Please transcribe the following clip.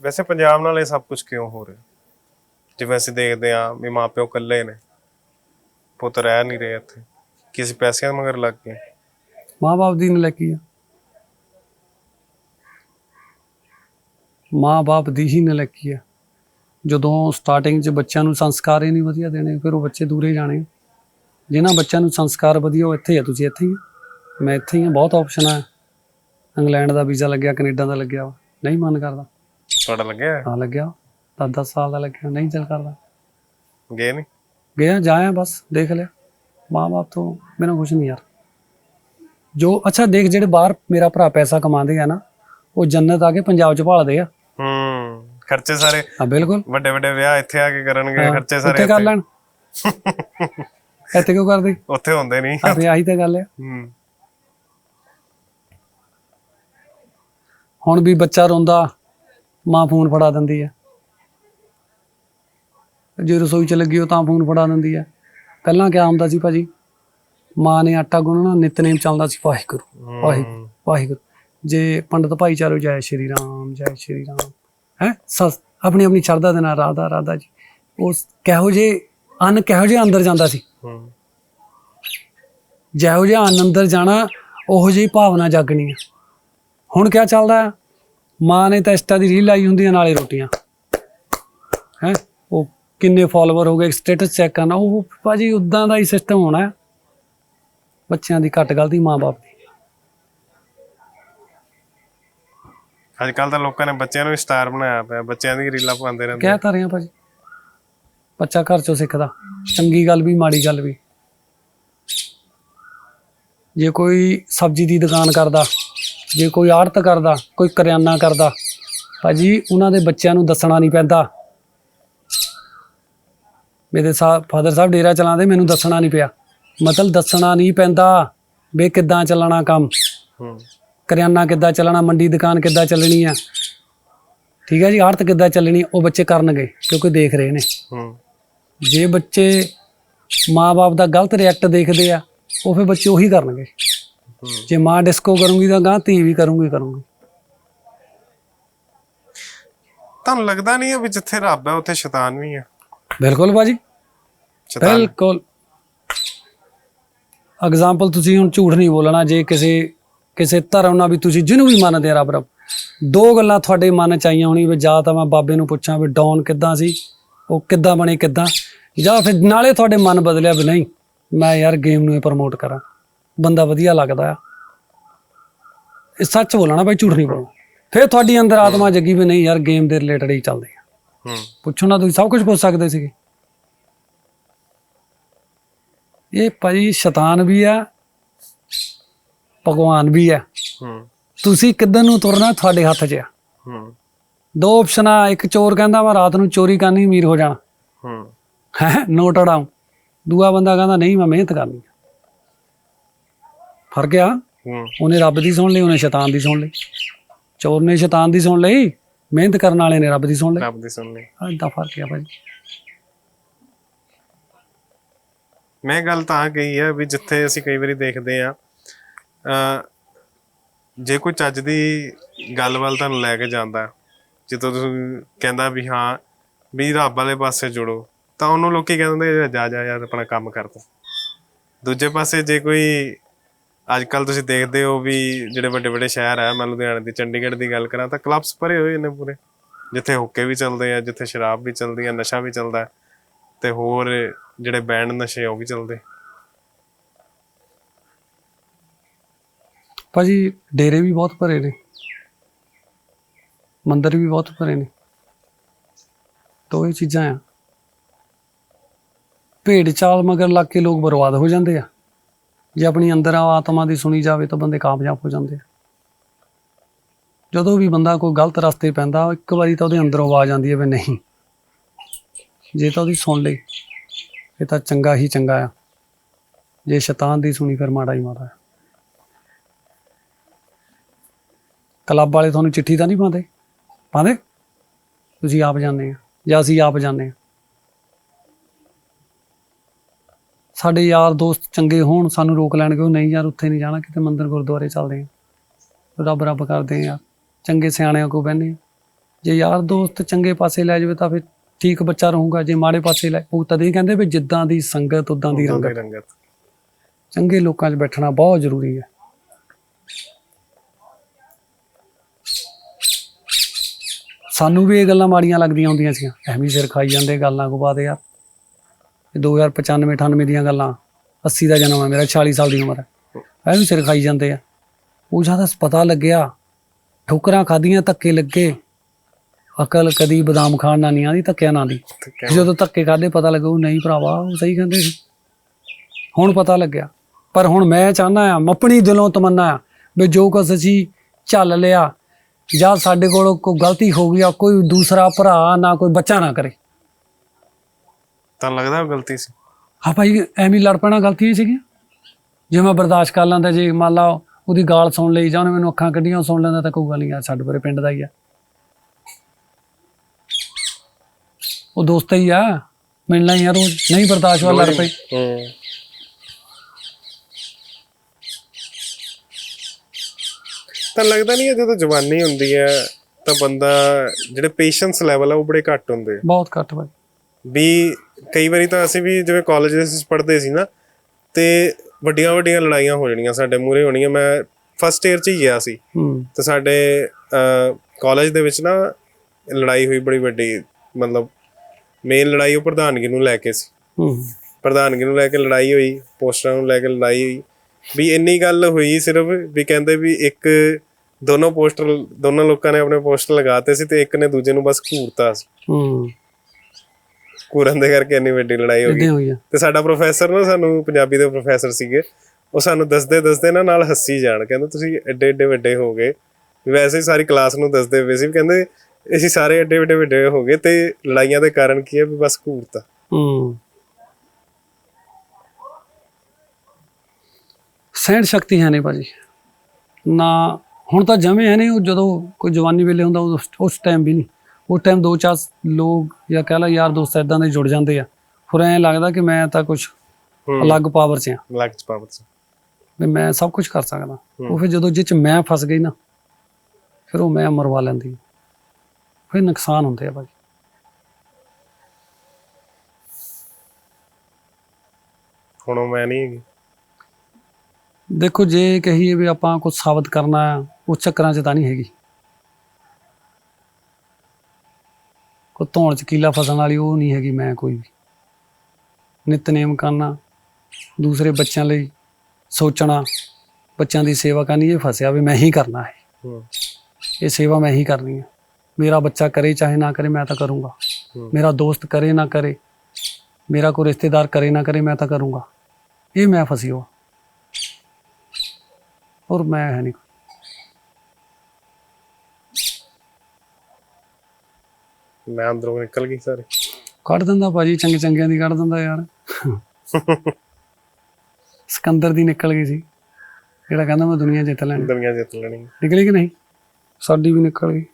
ਵੈਸੇ ਪੰਜਾਬ ਨਾਲ ਇਹ ਸਭ ਕੁਝ ਕਿਉਂ ਹੋ ਰਿਹਾ? ਜਿਵੇਂ ਅਸੀਂ ਦੇਖਦੇ ਆ ਵੀ ਮਾਪਿਓ ਇਕੱਲੇ ਨੇ, ਪੁੱਤ ਰਹਿ ਨਹੀਂ ਰਹੇ ਇੱਥੇ ਕਿਸੇ ਪੈਸਿਆਂ ਮਗਰ ਲੱਗ ਗਏ। ਮਾਂ-ਬਾਪ ਦੀ ਨਲਕੀ ਆ। ਮਾਂ-ਬਾਪ ਦੀ ਹੀ ਨਲਕੀ ਆ। ਜਦੋਂ ਸਟਾਰਟਿੰਗ 'ਚ ਬੱਚਿਆਂ ਨੂੰ ਸੰਸਕਾਰ ਹੀ ਨਹੀਂ ਵਧੀਆ ਦੇਣੇ, ਫਿਰ ਉਹ ਬੱਚੇ ਦੂਰੇ ਜਾਣੇ ਜਿਨ੍ਹਾਂ ਬੱਚਿਆਂ ਨੂੰ ਸੰਸਕਾਰ ਵਧੀਆ, ਉਹ ਇੱਥੇ ਆ। ਤੁਸੀਂ ਇੱਥੇ ਹੀ ਮੈਂ ਇੱਥੇ ਹੀ ਆ। ਬਹੁਤ ਆਪਸ਼ਨ ਆ। ਇੰਗਲੈਂਡ ਦਾ ਵੀਜ਼ਾ ਲੱਗਿਆ, ਕੈਨੇਡਾ ਦਾ ਲੱਗਿਆ ਵਾ। ਨਹੀਂ ਮਨ ਕਰਦਾ। ਤੁਹਾਡਾ ਲੱਗਿਆ? ਹੈ? ਲੱਗਿਆ। 10-10 ਸਾਲ ਦਾ ਲੱਗਿਆ। ਨਹੀਂ ਚੱਲ ਕਰਦਾ। ਗਏ ਨਹੀਂ ਗਿਆ ਜਾਇਆ ਬਸ ਦੇਖ ਲਿਆ। ਮਾਂ-ਬਾਪ ਤੋਂ ਬਿਨਾਂ ਕੁਝ ਨਹੀਂ ਯਾਰ। ਜੋ ਅੱਛਾ ਦੇਖ ਜਿਹੜੇ ਬਾਹਰ ਮੇਰਾ ਭਰਾ ਪੈਸਾ ਕਮਾਉਂਦੇ ਆ ਨਾ ਉਹ ਜੰਨਤ ਆ ਕੇ ਪੰਜਾਬ ਚ ਭਾਲਦੇ ਆ। ਹੂੰ ਖਰਚੇ ਸਾਰੇ ਹਾਂ ਬਿਲਕੁਲ। ਵੱਡੇ ਵੱਡੇ ਵਿਆਹ ਇੱਥੇ ਆ ਕੇ ਕਰਨਗੇ ਖਰਚੇ ਸਾਰੇ ਉੱਥੇ ਕਰ ਇੱਥੇ। ਲੈਣ। ਇੱਥੇ ਕਿਉਂ ਕਰਦੇ? ਉੱਥੇ ਹੁੰਦੇ ਨਹੀਂ ਆ ਫੇ ਆਹੀ ਤਾਂ ਗੱਲ ਆ। ਹੂੰ। ਹੁਣ ਵੀ ਬੱਚਾ ਰੋਂਦਾ। ਮਾਂ ਫੋਨ ਫੜਾ ਦਿੰਦੀ ਆ। ਜੇ ਰਸੋਈ ਚ ਲੱਗੀ ਹੋ ਤਾਂ ਫੋਨ ਫੜਾ ਦਿੰਦੀ ਆ। ਪਹਿਲਾਂ ਕਿਆ ਹੁੰਦਾ ਸੀ ਭਾਜੀ? ਮਾਂ ਨੇ ਆਟਾ ਗੁੰਨਣਾ ਨਿਤਨੇਮ ਚੱਲਦਾ ਸੀ ਵਾਹਿਗੁਰੂ ਵਾਹਿਗੁਰੂ ਵਾਹਿਗੁਰੂ। ਜੇ ਪੰਡਤ ਭਾਈਚਾਰੇ ਜੈ ਸ਼੍ਰੀ ਰਾਮ ਜੈ ਸ਼੍ਰੀ ਰਾਮ ਹੈ? ਸਸ ਆਪਣੀ ਆਪਣੀ ਸ਼ਰਧਾ ਦੇ ਨਾਲ ਰਾਧਾ ਰਾਧਾ ਜੀ। ਉਸ ਕਿਹੋ ਜੇ ਅੰਨ ਕਿਹੋ ਜੇ ਅੰਦਰ ਜਾਂਦਾ ਸੀ? ਜਿਹੋ ਜਿਹਾ ਅੰਨ ਅੰਦਰ ਜਾਣਾ ਉਹੋ ਜਿਹੀ ਭਾਵਨਾ ਜਾਗਣੀ ਹੁਣ ਕਿਆ ਚੱਲਦਾ? ਹੈ? ਮਾਂ ਨੇ ਤਾਂ ਇੰਸਟਾ ਦੀ ਰੀਲ ਲਾਈ ਹੁੰਦੀ ਆ ਨਾਲੇ ਰੋਟੀਆਂ। ਹੈ? ਉਹ ਕਿੰਨੇ ਫਾਲੋਅਰ ਹੋ ਗਏ ਸਟੇਟਸ ਚੈੱਕ ਕਰਨਾ। ਉਹ ਭਾਜੀ ਉਦਾਂ ਦਾ ਹੀ ਸਿਸਟਮ ਹੋਣਾ ਹੈ। ਬੱਚਿਆਂ ਦੀ ਘੱਟ ਗਲਤੀ ਮਾਂ-ਬਾਪ ਦੀ। ਅੱਜ ਕੱਲ ਤਾਂ ਲੋਕਾਂ ਨੇ ਬੱਚਿਆਂ ਨੂੰ ਸਟਾਰ ਬਣਾਇਆ ਪਿਆ। ਬੱਚਿਆਂ ਦੀ ਰੀਲਾਂ ਪਾਉਂਦੇ ਰਹਿੰਦੇ ਕਹਿ ਤਾਂ ਰਹੇ ਭਾਜੀ। ਬੱਚਾ ਘਰ ਚੋਂ ਸਿੱਖਦਾ। ਚੰਗੀ ਗੱਲ ਵੀ ਮਾੜੀ ਗੱਲ ਵੀ। ਜੇ ਕੋਈ ਸਬਜ਼ੀ ਦੀ ਦੁਕਾਨ ਕਰਦਾ ਜੇ ਕੋਈ ਆੜਤ ਕਰਦਾ ਕੋਈ ਕਰਿਆਨਾ ਕਰਦਾ ਭਾਜੀ ਉਹਨਾਂ ਦੇ ਬੱਚਿਆਂ ਨੂੰ ਦੱਸਣਾ ਨਹੀਂ ਪੈਂਦਾ। ਮੇਰੇ ਸਾਹਿਬ ਫਾਦਰ ਸਾਹਿਬ ਡੇਰਾ ਚਲਾਉਂਦੇ ਮੈਨੂੰ ਦੱਸਣਾ ਨਹੀਂ ਪਿਆ। ਮਤਲਬ ਦੱਸਣਾ ਨਹੀਂ ਪੈਂਦਾ ਵੀ ਕਿੱਦਾਂ ਚੱਲਣਾ ਕੰਮ। ਹੂੰ। ਕਰਿਆਨਾ ਕਿੱਦਾਂ ਚੱਲਣਾ ਮੰਡੀ ਦੁਕਾਨ ਕਿੱਦਾਂ ਚੱਲਣੀ ਆ। ਠੀਕ ਹੈ ਜੀ ਆੜਤ ਕਿੱਦਾਂ ਚੱਲਣੀ ਉਹ ਬੱਚੇ ਕਰਨਗੇ ਕਿਉਂਕਿ ਦੇਖ ਰਹੇ ਨੇ। ਹੂੰ। ਜੇ ਬੱਚੇ ਮਾਪੇ ਦਾ ਗਲਤ ਰਿਐਕਟ ਦੇਖਦੇ ਆ ਉਹ ਫਿਰ ਬੱਚੇ ਉਹੀ ਕਰਨਗੇ। ਜੇ ਮਾਂ ਡਿਸਕੋ ਕਰੂੰਗੀ ਤਾਂ ਗਾਂ ਧੀ ਵੀ ਕਰੂੰਗੀ ਕਰੂੰਗੀ। ਤੁਹਾਨੂੰ ਲੱਗਦਾ ਨਹੀਂ ਹੈ ਵੀ ਜਿੱਥੇ ਰੱਬ ਹੈ ਉੱਥੇ ਸ਼ੈਤਾਨ ਵੀ ਹੈ ਬਿਲਕੁਲ ਬਾਜੀ ਸ਼ੈਤਾਨ। ਬਿਲਕੁਲ। ਐਗਜ਼ਾਮਪਲ ਤੁਸੀਂ ਹੁਣ ਝੂਠ ਨਹੀਂ ਬੋਲਣਾ ਜੇ ਕਿਸੇ ਕਿਸੇ ਧਰਮ ਨਾਲ ਵੀ ਤੁਸੀਂ ਜਿਹਨੂੰ ਵੀ ਮੰਨਦੇ ਆ ਰੱਬ ਰੱਬ ਦੋ ਗੱਲਾਂ ਤੁਹਾਡੇ ਮਨ ਚ ਆਈਆਂ ਹੋਣੀ ਵੀ ਜਾਂ ਤਾਂ ਮੈਂ ਬਾਬੇ ਨੂੰ ਪੁੱਛਾਂ ਵੀ ਡੌਨ ਕਿੱਦਾਂ ਸੀ ਉਹ ਕਿੱਦਾਂ ਬਣੇ ਕਿੱਦਾਂ ਜਾਂ ਫਿਰ ਨਾਲੇ ਤੁਹਾਡੇ ਮਨ ਬਦਲਿਆ ਵੀ ਨਹੀਂ ਮੈਂ ਯਾਰ ਗੇਮ ਨੂੰ ਪ੍ਰਮੋਟ ਕਰਾਂ। ਬੰਦਾ ਵਧੀਆ ਲੱਗਦਾ ਆ। ਇਹ ਸੱਚ ਬੋਲਣਾ ਭਾਈ ਝੂਠ ਨਹੀਂ ਬੋਲਣਾ। ਫਿਰ ਤੁਹਾਡੀ ਅੰਦਰ ਆਤਮਾ ਜੱਗੀ ਵੀ ਨਹੀਂ ਯਾਰ ਗੇਮ ਦੇ ਰਿਲੇਟਡ ਹੀ ਚੱਲਦੇ ਆ। ਹੂੰ। ਪੁੱਛੋ ਨਾ ਤੁਸੀਂ ਸਭ ਕੁਝ ਪੁੱਛ ਸਕਦੇ ਸੀਗੇ। ਇਹ ਭਾਜੀ ਸ਼ੈਤਾਨ ਵੀ ਆ ਭਗਵਾਨ ਵੀ ਆ। ਹੂੰ। ਤੁਸੀਂ ਕਿੱਧਰ ਨੂੰ ਤੁਰਨਾ ਤੁਹਾਡੇ ਹੱਥ 'ਚ ਆ। ਹੂੰ। ਦੋ ਆਪਸ਼ਨ ਇੱਕ ਚੋਰ ਕਹਿੰਦਾ ਮੈਂ ਰਾਤ ਨੂੰ ਚੋਰੀ ਕਰਨੀ ਅਮੀਰ ਹੋ ਜਾਣਾ। ਹੂੰ। ਹੈ ਨੋਟ ਅਡਾਊਨ ਦੂਆ ਬੰਦਾ ਕਹਿੰਦਾ ਨਹੀਂ ਮੈਂ ਮਿਹਨਤ ਕਰਨੀ ਆ ਫ਼ਰਕ ਆ ਹੂੰ। ਉਹਨੇ ਰੱਬ ਦੀ ਸੁਣ ਲਈ ਉਹਨੇ ਸ਼ੈਤਾਨ ਦੀ ਸੁਣ ਲਈ। ਚੋਰ ਨੇ ਸ਼ੈਤਾਨ ਦੀ ਸੁਣ ਲਈ ਮਿਹਨਤ ਕਰਨ ਵਾਲੇ ਨੇ ਰੱਬ ਦੀ ਸੁਣ ਲਈ। ਰੱਬ ਦੀ ਸੁਣ ਲਈ। ਏਦਾਂ ਫ਼ਰਕ ਆ ਭਾਜੀ ਮੈਂ ਗੱਲ ਤਾਂ ਕਹੀ ਹੈ ਵੀ ਜਿੱਥੇ ਅਸੀਂ ਕਈ ਵਾਰੀ ਦੇਖਦੇ ਆ ਜੇ ਕੋਈ ਚੱਜ ਦੀ ਗੱਲ ਵੱਲ ਤੁਹਾਨੂੰ ਲੈ ਕੇ ਜਾਂਦਾ ਜਦੋਂ ਤੁਸੀਂ ਕਹਿੰਦਾ ਵੀ ਹਾਂ ਵੀ ਰੱਬ ਵਾਲੇ ਪਾਸੇ ਜੁੜੋ ਤਾਂ ਉਹਨੂੰ ਲੋਕੀ ਕਹਿੰਦੇ ਜਾ ਜਾ ਯਾਰ ਆਪਣਾ ਕੰਮ ਕਰ ਤੂੰ। ਦੂਜੇ ਪਾਸੇ ਜੇ ਕੋਈ ਅੱਜ ਕੱਲ ਤੁਸੀਂ ਦੇਖਦੇ ਹੋ ਵੀ ਜਿਹੜੇ ਵੱਡੇ ਵੱਡੇ ਸ਼ਹਿਰ ਆ, ਮੈਂ ਲੁਧਿਆਣੇ ਦੀ ਚੰਡੀਗੜ੍ਹ ਦੀ ਗੱਲ ਕਰਾਂ ਤਾਂ ਕਲੱਬਸ ਭਰੇ ਹੋਏ ਨੇ ਪੂਰੇ। ਜਿੱਥੇ ਹੁੱਕੇ ਵੀ ਚੱਲਦੇ ਆ, ਜਿੱਥੇ ਸ਼ਰਾਬ ਵੀ ਚੱਲਦੀ ਆ, ਨਸ਼ਾ ਵੀ ਚੱਲਦਾ ਤੇ ਹੋਰ ਜਿਹੜੇ ਬੈਂਡ ਨਸ਼ੇ ਆ, ਉਹ ਵੀ ਚੱਲਦੇ। ਭਾਜੀ, ਡੇਰੇ ਵੀ ਬਹੁਤ ਭਰੇ ਨੇ। ਮੰਦਿਰ ਵੀ ਬਹੁਤ ਭਰੇ ਨੇ। ਦੋ ਇਹ ਚੀਜ਼ਾਂ ਆ। ਭੇਡ ਚਾਲ ਮਗਰ ਲੱਗ ਕੇ ਲੋਕ ਬਰਬਾਦ ਹੋ ਜਾਂਦੇ ਆ। ਜੇ ਆਪਣੀ ਅੰਦਰ ਆ ਆਤਮਾ ਦੀ ਸੁਣੀ ਜਾਵੇ ਤਾਂ ਬੰਦੇ ਕਾਮਯਾਬ ਹੋ ਜਾਂਦੇ ਆ। ਜਦੋਂ ਵੀ ਬੰਦਾ ਕੋਈ ਗਲਤ ਰਸਤੇ ਪੈਂਦਾ ਇੱਕ ਵਾਰੀ ਤਾਂ ਉਹਦੇ ਅੰਦਰੋਂ ਆਵਾਜ਼ ਆਉਂਦੀ ਹੈ ਵੀ ਨਹੀਂ। ਜੇ ਤਾਂ ਉਹਦੀ ਸੁਣ ਲਈ, ਇਹ ਤਾਂ ਚੰਗਾ ਹੀ ਚੰਗਾ ਆ। ਜੇ ਸ਼ੈਤਾਨ ਦੀ ਸੁਣੀ, ਫਿਰ ਮਾੜਾ ਹੀ ਮਾੜਾ ਆ। ਕਲੱਬ ਵਾਲੇ ਤੁਹਾਨੂੰ ਚਿੱਠੀ ਤਾਂ ਨਹੀਂ ਪਾਉਂਦੇ? ਪਾਉਂਦੇ? ਤੁਸੀਂ ਆਪ ਜਾਂਦੇ ਆ, ਜਾਂ ਅਸੀਂ ਆਪ ਜਾਂਦੇ ਆ। ਸਾਡੇ ਯਾਰ ਦੋਸਤ ਚੰਗੇ ਹੋਣ ਸਾਨੂੰ ਰੋਕ ਲੈਣਗੇ ਉਹ ਨਹੀਂ ਯਾਰ ਉੱਥੇ ਨਹੀਂ ਜਾਣਾ ਕਿਤੇ ਮੰਦਿਰ ਗੁਰਦੁਆਰੇ ਚੱਲਦੇ ਆ ਰੱਬ ਰੱਬ ਕਰਦੇ ਆ ਚੰਗੇ ਸਿਆਣਿਆਂ ਕੋਲ ਬਹਿੰਦੇ ਆ ਜੇ ਯਾਰ ਦੋਸਤ ਚੰਗੇ ਪਾਸੇ ਲੈ ਜਾਵੇ ਤਾਂ ਫਿਰ ਠੀਕ ਬੱਚਾ ਰਹੂਗਾ ਜੇ ਮਾੜੇ ਪਾਸੇ ਲੈ ਉਹ ਤਾਂ ਇਹ ਕਹਿੰਦੇ ਵੀ ਜਿੱਦਾਂ ਦੀ ਸੰਗਤ ਉਦਾਂ ਦੀ ਰੰਗਤ। ਚੰਗੇ ਲੋਕਾਂ 'ਚ ਬੈਠਣਾ ਬਹੁਤ ਜ਼ਰੂਰੀ ਹੈ। ਸਾਨੂੰ ਵੀ ਇਹ ਗੱਲਾਂ ਮਾੜੀਆਂ ਲੱਗਦੀਆਂ ਹੁੰਦੀਆਂ ਸੀਗੀਆਂ ਐਵੇਂ ਹੀ ਸਿਰ ਖਾਈ ਜਾਂਦੇ ਗੱਲਾਂ ਕੋ ਬਾਅਦ ਯਾਰ 2095 98 ਦੀਆਂ ਗੱਲਾਂ 80 ਦਾ ਜਨਮ ਹੈ ਮੇਰਾ 40 ਸਾਲ ਦੀ ਉਮਰ ਹੈ। ਐਵੇਂ ਹੀ ਸਿਰ ਖਾਈ ਜਾਂਦੇ ਆ। ਉਹ ਜ਼ਿਆਦਾ ਪਤਾ ਲੱਗਿਆ ਠੋਕਰਾਂ ਖਾਧੀਆਂ ਧੱਕੇ ਲੱਗੇ। ਅਕਲ ਕਦੀ ਬਦਾਮ ਖਾਣ ਨਾ ਨਹੀਂ ਆਂਦੀ ਧੱਕਿਆਂ ਨਾਲ ਦੀ ਜਦੋਂ ਧੱਕੇ ਖਾਦੇ ਪਤਾ ਲੱਗਾ ਉਹ ਨਹੀਂ ਭਰਾਵਾ ਉਹ ਸਹੀ ਕਹਿੰਦੇ ਸੀ। ਹੁਣ ਪਤਾ ਲੱਗਿਆ। ਪਰ ਹੁਣ ਮੈਂ ਚਾਹਨਾ ਆ ਆਪਣੀ ਦਿਲੋਂ ਤਮੰਨਾ ਆ ਵੀ ਜੋ ਕੁਛ ਅਸੀਂ ਚੱਲ ਲਿਆ ਜਾਂ ਸਾਡੇ ਕੋਲ ਕੋਈ ਗਲਤੀ ਹੋ ਗਈ ਆ ਕੋਈ ਦੂਸਰਾ ਭਰਾ ਨਾ ਕੋਈ ਬੱਚਾ ਨਾ ਕਰੇ। ਤਾਂ ਲੱਗਦਾ ਉਹ ਗਲਤੀ ਸੀ। ਹਾਂ ਭਾਈ ਐਵੇਂ ਹੀ ਲੜ ਪੈਣਾ ਗਲਤੀਆਂ ਹੀ ਸੀਗੀਆਂ ਜੇ ਮੈਂ ਬਰਦਾਸ਼ਤ ਕਰ ਲੈਂਦਾ ਜੇ ਮੰਨ ਲਾ ਉਹਦੀ ਗਾਲ ਸੁਣ ਲਈ ਜਾਂ ਉਹਨੇ ਮੈਨੂੰ ਅੱਖਾਂ ਕੱਢੀਆਂ ਸੁਣ ਲੈਂਦਾ ਤਾਂ ਕੋਈ ਗੱਲ ਨਹੀਂ ਆ ਸਾਡੇ ਪਰੇ ਪਿੰਡ ਦਾ ਹੀ ਆ। ਉਹ ਦੋਸਤ ਹੀ ਆ ਮਿਲਣਾ ਹੀ ਆ ਰੋਜ਼। ਨਹੀਂ ਬਰਦਾਸ਼ਤ ਵਾਲਾ ਲੜ ਪਈ। ਹੂੰ। ਤਾਂ ਲੱਗਦਾ ਨਹੀਂ ਹੈ ਜਦੋਂ ਜਵਾਨੀ ਹੁੰਦੀ ਹੈ ਤਾਂ ਬੰਦਾ ਜਿਹੜੇ ਪੇਸ਼ੈਂਸ ਲੈਵਲ ਆ ਉਹ ਬੜੇ ਘੱਟ ਹੁੰਦੇ ਆ। ਬਹੁਤ ਘੱਟ ਭਾਈ। ਵੀ ਕਈ ਵਾਰੀ ਤਾਂ ਅਸੀਂ ਵੀ ਜਿਵੇਂ ਕਾਲਜ ਦੇ ਵਿੱਚ ਪੜ੍ਹਦੇ ਸੀ ਨਾ ਤੇ ਵੱਡੀਆਂ ਵੱਡੀਆਂ ਲੜਾਈਆਂ ਹੋ ਜਾਣੀਆਂ ਸਾਡੇ ਮੂਹਰੇ ਹੋਣੀਆਂ। ਮੈਂ ਫਸਟ ਇਅਰ 'ਚ ਹੀ ਗਿਆ ਸੀ। ਤੇ ਸਾਡੇ ਕਾਲਜ ਦੇ ਵਿੱਚ ਨਾ ਲੜਾਈ ਹੋਈ ਬੜੀ ਵੱਡੀ ਮਤਲਬ ਮੇਨ ਲੜਾਈ ਉਹ ਪ੍ਰਧਾਨਗੀ ਨੂੰ ਲੈ ਕੇ ਸੀ। ਪ੍ਰਧਾਨਗੀ ਨੂੰ ਲੈ ਕੇ ਲੜਾਈ ਹੋਈ ਪੋਸਟਰਾਂ ਨੂੰ ਲੈ ਕੇ ਲੜਾਈ ਹੋਈ। ਵੀ ਇੰਨੀ ਗੱਲ ਹੋਈ ਸਿਰਫ ਵੀ ਕਹਿੰਦੇ ਵੀ ਇੱਕ ਦੋਨੋਂ ਪੋਸਟਰ ਦੋਨੋਂ ਲੋਕਾਂ ਨੇ ਆਪਣੇ ਪੋਸਟਰ ਲਗਾਤੇ ਸੀ ਤੇ ਇੱਕ ਨੇ ਦੂਜੇ ਨੂੰ ਬਸ ਘੂਰਤਾ ਸੀ। ਹੂੰ ਘੂਰਨ ਦੇ ਕਰਕੇ ਇੰਨੀ ਵੱਡੀ ਲੜਾਈ ਹੋ ਗਈ। ਇਦਾਂ ਹੋਈ ਆ। ਤੇ ਸਾਡਾ ਪ੍ਰੋਫੈਸਰ ਨਾ ਸਾਨੂੰ ਪੰਜਾਬੀ ਦੇ ਪ੍ਰੋਫੈਸਰ ਸੀਗੇ। ਉਹ ਸਾਨੂੰ ਦੱਸਦੇ ਦੱਸਦੇ ਨਾ ਨਾਲ ਹੱਸੀ ਜਾਣ। ਕਹਿੰਦੇ ਤੁਸੀਂ ਐਡੇ ਐਡੇ ਵੱਡੇ ਹੋ ਗਏ। ਵੈਸੇ ਹੀ ਸਾਰੀ ਕਲਾਸ ਨੂੰ ਦੱਸਦੇ ਪਏ ਸੀ। ਵੀ ਕਹਿੰਦੇ ਅਸੀਂ ਸਾਰੇ ਐਡੇ ਵੱਡੇ ਵੱਡੇ ਹੋ ਗਏ ਤੇ ਲੜਾਈਆਂ ਦੇ ਕਾਰਨ ਕੀ ਹੈ? ਵੀ ਬਸ ਘੂਰਤਾ। ਹੂੰ। ਸਹਿਣ ਸ਼ਕਤੀ ਹੈ ਨਹੀਂ ਭਾਜੀ। ਨਾ ਹੁਣ ਤਾਂ ਜਮੇ ਹੈ ਨਹੀਂ। ਉਹ ਜਦੋਂ ਕੋਈ ਜਵਾਨੀ ਵੇਲੇ ਹੁੰਦਾ ਉਸ ਟਾਈਮ ਵੀ ਨਹੀਂ। ਉਸ ਟਾਈਮ ਦੋ ਚਾਰ ਲੋਕ ਜਾਂ ਕਹਿ ਲਾ ਯਾਰ ਦੋਸਤ ਇਦਾਂ ਦੇ ਜੁੜ ਜਾਂਦੇ ਆ। ਫਿਰ ਐਂ ਲੱਗਦਾ ਕਿ ਮੈਂ ਤਾਂ ਕੁਝ ਅਲੱਗ ਪਾਵਰ 'ਚ ਆ। ਲੱਗ ਚ ਪਾਵਤ ਸੀ ਵੀ ਮੈਂ ਸਭ ਕੁਝ ਕਰ ਸਕਦਾ। ਉਹ ਫਿਰ ਜਦੋਂ ਜਿਹ 'ਚ ਮੈਂ ਫਸ ਗਈ ਨਾ ਫਿਰ ਉਹ ਮੈਂ ਮਰਵਾ ਲੈਂਦੀ। ਫਿਰ ਨੁਕਸਾਨ ਹੁੰਦੇ ਆ ਭਾਜੀ ਹੁਣ ਮੈਂ ਨਹੀਂ ਹੈਗੀ। ਦੇਖੋ ਜੇ ਕਹੀਏ ਵੀ ਆਪਾਂ ਕੁਝ ਸਾਬਤ ਕਰਨਾ ਉਸ ਚੱਕਰਾਂ 'ਚ ਤਾਂ ਨਹੀਂ ਹੈਗੀ। ਕੋ ਧੌਣ 'ਚ ਕੀਲਾ ਫਸਣ ਵਾਲੀ ਉਹ ਨਹੀਂ ਹੈਗੀ ਮੈਂ ਕੋਈ ਵੀ। ਨਿਤਨੇਮ ਕਰਨਾ ਦੂਸਰੇ ਬੱਚਿਆਂ ਲਈ ਸੋਚਣਾ ਬੱਚਿਆਂ ਦੀ ਸੇਵਾ ਕਰਨੀ ਇਹ ਫਸਿਆ ਵੀ ਮੈਂ ਹੀ ਕਰਨਾ ਹੈ। ਇਹ ਸੇਵਾ ਮੈਂ ਹੀ ਕਰਨੀ ਹੈ। ਮੇਰਾ ਬੱਚਾ ਕਰੇ ਚਾਹੇ ਨਾ ਕਰੇ ਮੈਂ ਤਾਂ ਕਰੂੰਗਾ। ਮੇਰਾ ਦੋਸਤ ਕਰੇ ਨਾ ਕਰੇ ਮੇਰਾ ਕੋਈ ਰਿਸ਼ਤੇਦਾਰ ਕਰੇ ਨਾ ਕਰੇ ਮੈਂ ਤਾਂ ਕਰੂੰਗਾ। ਇਹ ਮੈਂ ਫਸੀ ਹੋ ਔਰ ਮੈਂ ਹੈ ਨਹੀਂ ਮੈਂ ਅੰਦਰੋਂ ਨਿਕਲ ਗਈ ਸਾਰੇ। ਕੱਢ ਦਿੰਦਾ ਭਾਜੀ ਚੰਗੇ ਚੰਗਿਆਂ ਦੀ ਕੱਢ ਦਿੰਦਾ ਯਾਰ। ਸਿਕੰਦਰ ਦੀ ਨਿਕਲ ਗਈ ਸੀ। ਜਿਹੜਾ ਕਹਿੰਦਾ ਮੈਂ ਦੁਨੀਆ ਜਿੱਤ ਲੈਣੀ। ਦੁਨੀਆ ਜਿੱਤ ਲੈਣੀ। ਨਿਕਲੀ ਕਿ ਨਹੀਂ? ਸਾਡੀ ਵੀ ਨਿਕਲ ਗਈ।